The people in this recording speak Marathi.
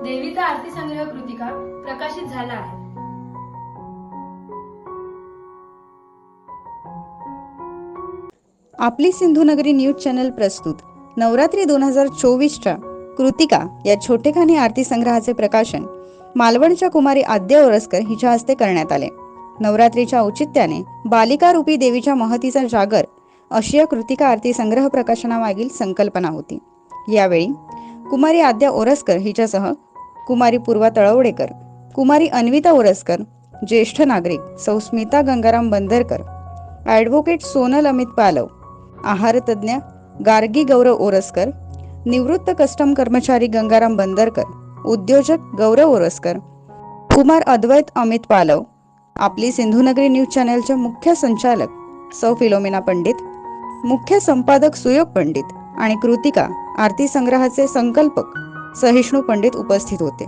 आरती संग्रह कृतिका प्रकाशित झाला आहे. आपली सिंधुनगरी न्यूज चॅनल प्रस्तुत. नवरात्री दोन हजार चोवीसच्या कृतिका या छोटेखानी आरती संग्रहाचे प्रकाशन मालवणच्या कुमारी आद्या ओरसकर हिच्या हस्ते करण्यात आले. नवरात्रीच्या औचित्याने बालिका रूपी देवीच्या महतीचा जागर अशी या कृतिका आरती संग्रह प्रकाशनामागील संकल्पना होती. यावेळी कुमारी आद्या ओरसकर हिच्यासह कुमारी पूर्वा तळवडेकर कुमारी अन्विता ओरसकर ज्येष्ठ नागरिक सौस्मिता गंगाराम बंदरकर ॲडव्होकेट सोनल अमित पालव आहारतज्ञ गार्गी गौरव ओरसकर निवृत्त कस्टम कर्मचारी गंगाराम बंदरकर उद्योजक गौरव ओरसकर कुमार अद्वैत अमित पालव आपली सिंधुनगरी न्यूज चॅनलचे मुख्य संचालक सौ फिलोमिना पंडित मुख्य संपादक सुयोग पंडित आणि कृतिका आरती संग्रहाचे संकल्पक सहिष्णू पंडित उपस्थित होते.